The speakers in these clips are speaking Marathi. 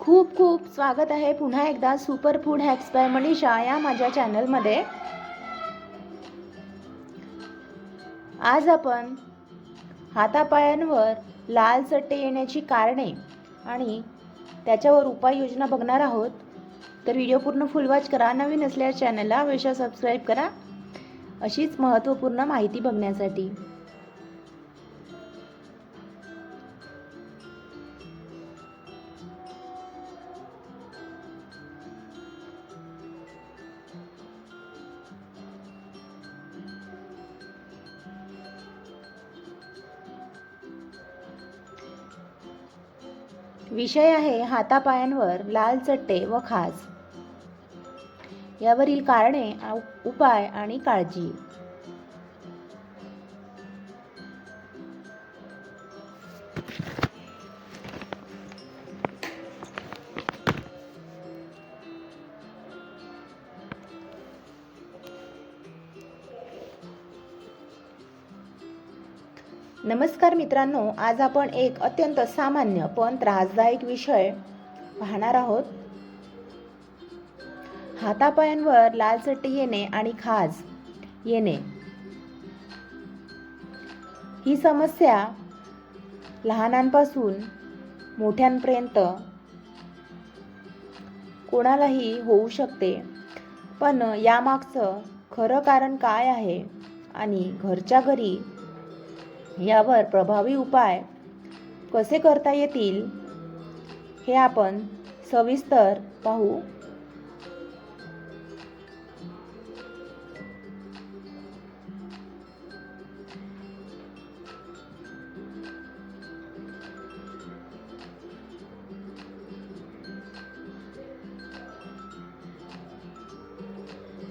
खूप खूप स्वागत आहे पुन्हा एकदा super food hacks by Manisha या माझ्या चॅनलमध्ये आज आपण हातापायांवर लाल चट्टे येण्याची कारणे आणि त्याच्यावर उपाययोजना बघणार आहोत. तर व्हिडिओ पूर्ण फुलवाच करा नवीन असल्यास चॅनलला अवश्य सबस्क्राईब करा. अशीच महत्त्वपूर्ण माहिती बघण्यासाठी. विषय आहे हातापायांवर लाल चट्टे व खाज. यावरील कारणे उपाय आणि काळजी. नमस्कार मित्रांनो आज आपण एक अत्यंत सामान्य पण त्रासदायक विषय पाहणार आहोत. हातापायांवर लाल चट्टी येणे आणि खाज येणे. ही समस्या लहानांपासून मोठ्यांपर्यंत कोणालाही होऊ शकते. पण यामागचं खरं कारण काय आहे आणि घरच्या घरी यावर प्रभावी उपाय कसे करता येतील हे आपण सविस्तर पाहू.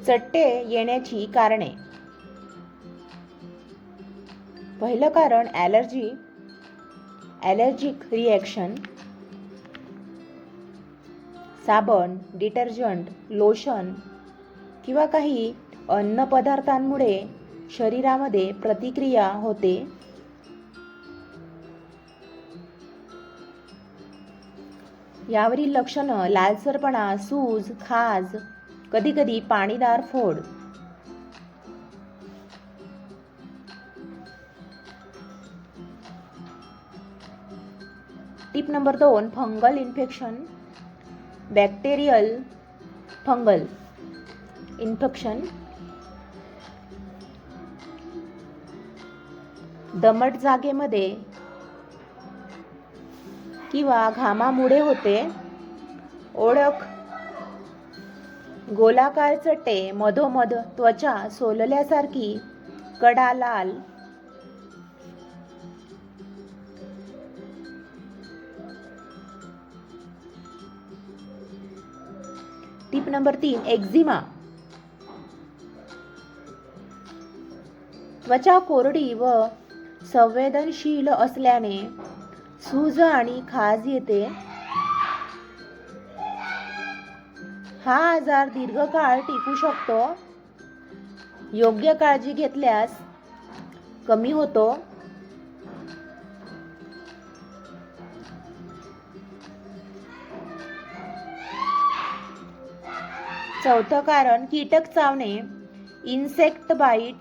चट्टे येण्याची कारणे. पहिलं कारण ॲलर्जी ॲलर्जिक रिॲक्शन साबण डिटर्जंट लोशन किंवा काही अन्नपदार्थांमुळे शरीरामध्ये प्रतिक्रिया होते. यावरील लक्षणं लालसरपणा सूज खाज कधीकधी पाणीदार फोड टिप नंबर दोन fungal infection bacterial fungal infection दमट जागेमध्ये किंवा घामामुळे होते ओळख गोलाकार चटे मधोमध त्वचा सोलल्यासारखी कडा लाल टिप नंबर तीन एक्झिमा त्वचा कोरडी व संवेदनशील असल्याने सूज आणि खाज येते. हा आजार दीर्घकाळ टिकू शकतो. योग्य काळजी घेतल्यास कमी होतो. चौथं कारण कीटक चावणे. इन्सेक्ट बाईट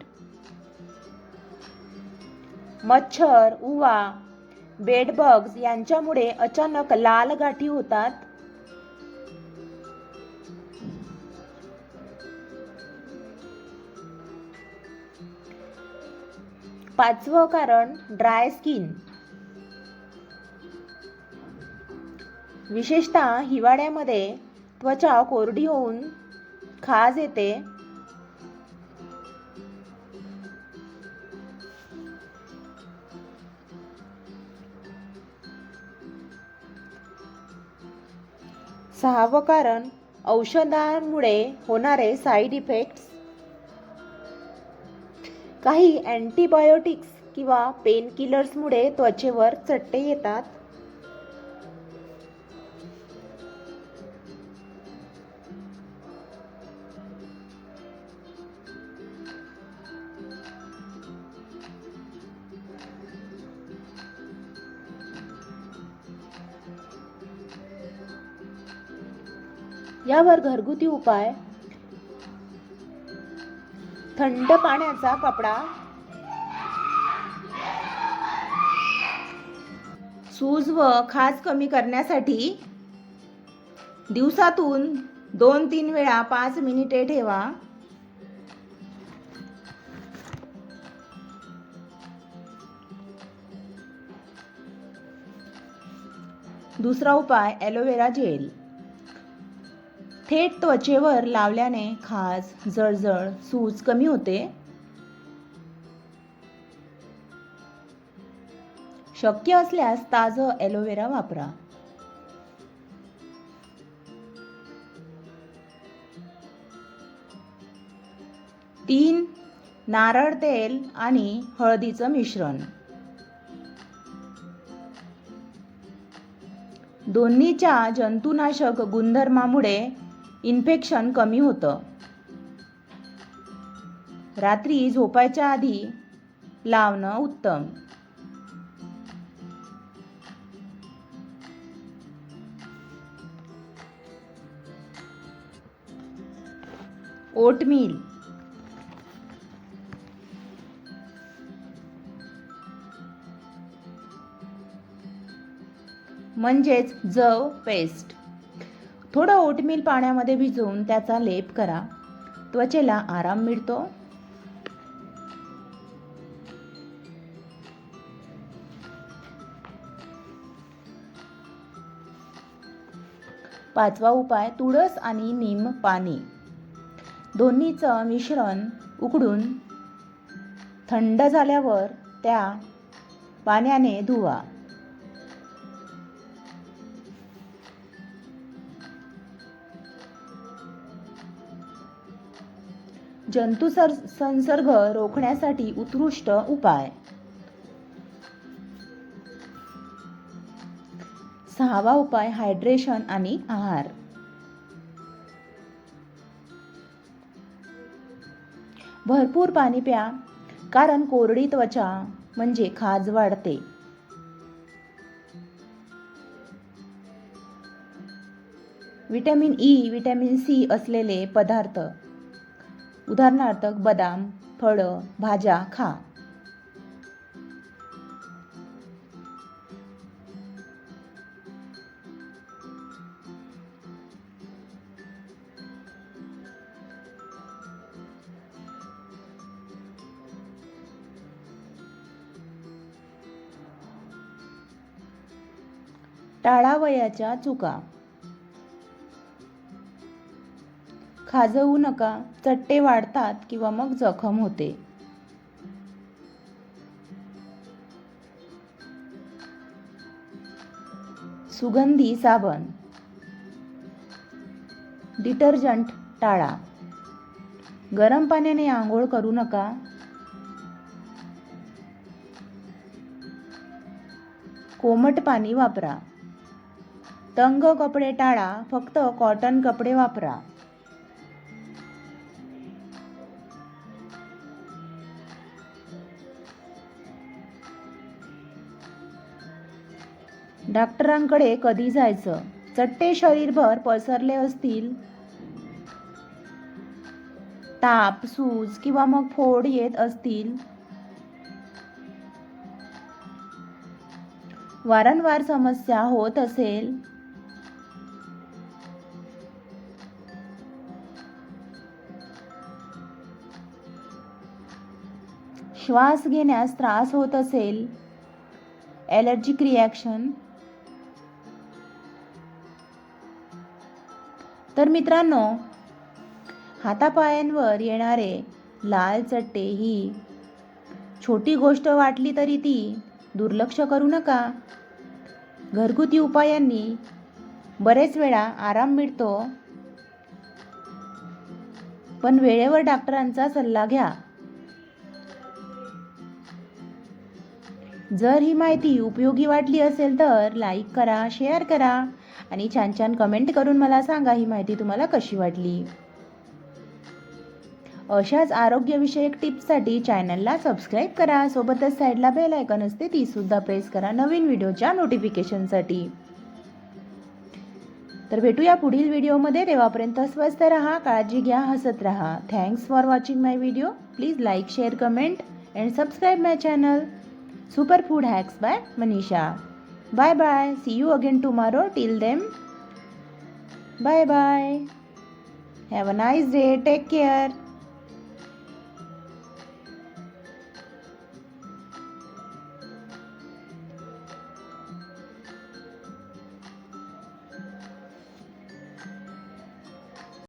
मच्छर उवा बेडबग्स यांच्यामुळे अचानक लाल गाठी होतात. पाचवं कारण ड्राय स्किन विशेषतः हिवाळ्यामध्ये त्वचा कोरडी होऊन खाज येते. सहावं कारण औषधांमुळे होणारे साईड इफेक्ट्स काही अँटीबायोटिक्स किंवा पेनकिलर्समुळे त्वचेवर चट्टे येतात. यावर घरगुती उपाय. थंड पाण्याचा कपडा. सूज व खाज कमी करण्यासाठी दिवसातून दोन तीन वेळा पाच मिनिटे ठेवा. दुसरा उपाय ॲलोवेरा जेल थेट त्वचेवर लावल्याने खाज जळजळ सूज कमी होते. शक्य असल्यास ताजं ॲलोवेरा वापरा. तीन नारळ तेल आणि हळदीचं मिश्रण. दोन्हीच्या जंतुनाशक गुणधर्मामुळे इन्फेक्शन कमी होतं. रात्री झोपायच्या आधी लावणं उत्तम. ओटमील. म्हणजेच जव पेस्ट. थोडं ओटमील पाण्यामध्ये भिजवून त्याचा लेप करा. त्वचेला आराम मिळतो. पाचवा उपाय तुळस आणि नीम पाणी. दोन्हीचं मिश्रण उकडून थंड झाल्यावर त्या पाण्याने धुवा. जंतू सर संसर्ग रोखण्यासाठी उत्कृष्ट उपाय. सहावा उपाय हायड्रेशन आणि आहार. भरपूर पाणी प्या कारण कोरडी त्वचा म्हणजे खाज वाढते. विटॅमिन ई विटॅमिन सी असलेले पदार्थ उदाहरणार्थ बदाम फळं भाज्या खा. टाळावयाच्या चुका. खाजवू नका चट्टे वाढतात किंवा मग जखम होते. सुगंधी साबण. डिटर्जंट टाळा. गरम पाण्याने आंघोळ करू नका. कोमट पाणी वापरा. तंग कपडे टाळा फक्त कॉटन कपडे वापरा. डॉक्टरांकडे कधी जायचं? चट्टे शरीरभर पसरले असतील? ताप सूज किंवा मग फोड येत असतील? वारंवार समस्या होत असेल? श्वास घेण्यास त्रास होत असेल? ॲलर्जिक रिॲक्शन तर मित्रांनो हातापायांवर येणारे लाल चट्टे ही छोटी गोष्ट वाटली तरी ती दुर्लक्ष करू नका. घरगुती उपायांनी बरेच वेळा आराम मिळतो. पण वेळेवर डॉक्टरांचा सल्ला घ्या. जर ही माहिती उपयोगी वाटली असेल तर लाईक करा शेअर करा. आणि छान छान कमेंट करून मला सांगा ही माहिती तुम्हाला कशी वाटली. अशाच आरोग्यविषयक टिप्ससाठी चॅनलला सबस्क्राईब करा. सोबतच साईडला बेल आयकॉन असते ती सुद्धा प्रेस करा नवीन व्हिडिओच्या नोटिफिकेशनसाठी तर भेटूया पुढील व्हिडिओमध्ये तेव्हापर्यंत स्वस्त राहा काळजी घ्या हसत राहा. Thanks for watching my video please like share comment and subscribe my channel super food hacks by Manisha Bye bye. See you again tomorrow. Till then, bye bye. Have a nice day. Take care.